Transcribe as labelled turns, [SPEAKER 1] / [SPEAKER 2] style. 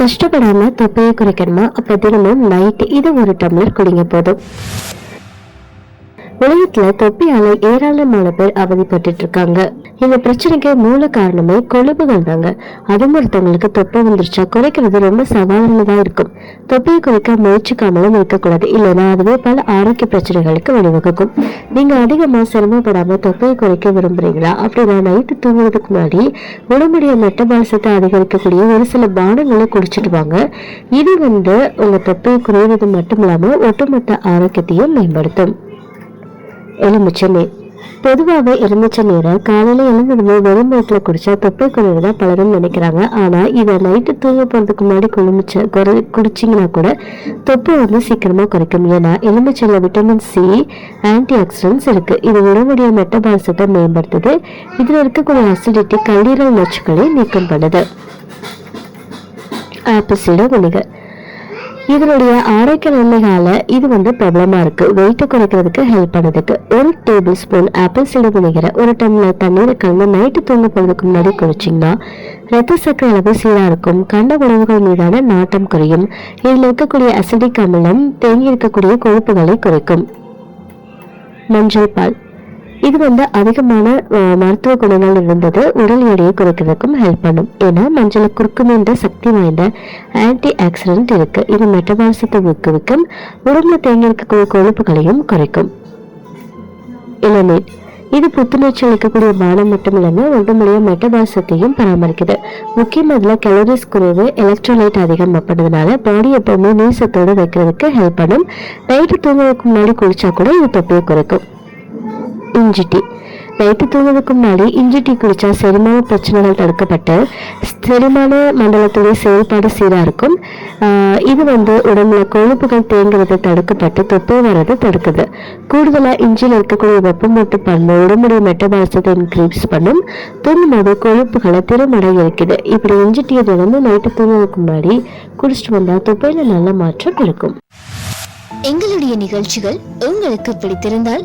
[SPEAKER 1] கஷ்டப்படாம தொப்பையை குறைக்கணுமா? அப்ப தினமும் நைட் இது ஒரு டம்ளர் குடிங்க போதும். உலகத்துல தொப்பியால ஏராளமான பேர் அவதிப்பட்டு இருக்காங்க இந்த பிரச்சனைக்கு மூல காரணமே கொழுப்புகள் தாங்க. அதுவும் ஒருத்தவங்களுக்கு தொப்பை வந்துருச்சா குறைக்கிறது ரொம்ப சவாலானதா இருக்கும். தொப்பையை குறைக்க முயற்சிக்காமலும் இருக்கக்கூடாது. இல்லைன்னா அதுவே பல ஆரோக்கிய பிரச்சனைகளுக்கு வழிவகுக்கும். நீங்க அதிகமா சிரமப்படாம தொப்பையை குறைக்க விரும்புறீங்களா? அப்படின்னா நைட்டு தூங்குறதுக்கு முன்னாடி உடம்புடைய மெட்டபாலிசத்தை அதிகரிக்கக்கூடிய ஒரு சில பானங்களை குடிச்சிட்டு வாங்க. இது வந்து உங்க தொப்பையை குறைவது மட்டும் இல்லாம ஒட்டுமொத்த ஆரோக்கியத்தையும் மேம்படுத்தும். எலுமிச்சை நீர் பொதுவாகவே எலுமிச்சை நீரை காலையில எழுந்ததுமே வெறும் வயிற்றுல குடிச்சா தொப்பை குறைவுதான் பலரும் நினைக்கிறாங்க. ஆனா இதை நைட்டு தூங்க போறதுக்கு முன்னாடி குளிமிச்ச குறை குடிச்சிங்கன்னா கூட தொப்பை வந்து சீக்கிரமா குறைக்கும். ஏன்னா எலுமிச்சையில விட்டமின் சி ஆன்டி ஆக்சிடென்ட்ஸ் இருக்கு. இது உடம்புடைய மெட்டபாலிசத்தை மேம்படுத்துது. இதுல இருக்கக்கூடிய அசிடிட்டி கல்லீரல் நச்சுக்களை நீக்கம் பண்ணுது. ஆப்பிள் சீடர் வினிகர் இதனுடைய ஆரோக்கிய நன்மைகால இது வந்து பிரபலமா இருக்கு. வெயிட் குறைக்கிறதுக்கு ஹெல்ப் பண்ணுறதுக்கு ஒரு டேபிள் ஸ்பூன் ஆப்பிள் சிடு வினிகரை ஒரு டம்ளர் தண்ணீரை கலந்து நைட்டு தூங்க போறதுக்கு முன்னாடி குடிச்சிங்கன்னா ரத்த சக்கரை அளவு சீரா இருக்கும். கண்ட உணவுகள் மீதான நாட்டம் குறையும். இதில் இருக்கக்கூடிய அசிடிக் அமிலம் தேங்கி இருக்கக்கூடிய கொழுப்புகளை குறைக்கும். மஞ்சள் பால். இது வந்து அதிகமான மருத்துவ குணங்கள் இருந்தது. உடல் எடையை குறைக்கிறதுக்கும் ஹெல்ப் பண்ணும். ஏன்னா மஞ்சள் குறுக்குமின்ற சக்தி வாய்ந்த ஆன்டி ஆக்சிடென்ட் இருக்கு. இது மெட்டபாலிசத்தை ஊக்குவிக்கும். உடம்புல தேங்கி இருக்கக்கூடிய கொழுப்புகளையும் குறைக்கும். இளநீர். இது புத்துணர்ச்சி அளிக்கக்கூடிய பானம் மட்டும் இல்லாமல் உடம்புடைய மெட்டபாலிசத்தையும் பராமரிக்குது. முக்கியமாக இதில் கலோரிஸ் குறைவு எலக்ட்ரோலைட் அதிகம் அப்படின்றதுனால பாடி எப்பவுமே நீர் சத்தோடு வைக்கிறதுக்கு ஹெல்ப் பண்ணும். நைட்டு தூங்குறதுக்கு முன்னாடி குளிச்சா கூட இது தொப்பையை குறைக்கும். இஞ்சி டீ நைட்டு தூங்குறதுக்கு முன்னாடி இஞ்சி டீ குடிச்சா செரிமான பிரச்சனைகள் தடுக்கப்பட்டு செரிமான மண்டலத்துடைய செயல்பாடு சீராக இருக்கும். இது வந்து உடம்புல கொழுப்புகள் தேங்குறது தடுக்கப்பட்டு தொப்பை வர்றது தடுக்குது. கூடுதலாக இஞ்சியில் இருக்கக்கூடிய வெப்பமூட்டு பண்பு உடம்புடைய மெட்டபாலிசத்தை இன்க்ரீஸ் பண்ணும். தூங்கும்போது கொழுப்புகளை திருமடை இருக்குது இப்படி இஞ்சி டீ தினமும் நைட்டு தூங்குறதுக்கு முன்னாடி குடிச்சிட்டு வந்தால் தொப்பையில் நல்ல மாற்றம் இருக்கும்.
[SPEAKER 2] எங்களுடைய நிகழ்ச்சிகள் உங்களுக்கு பிடித்திருந்தால்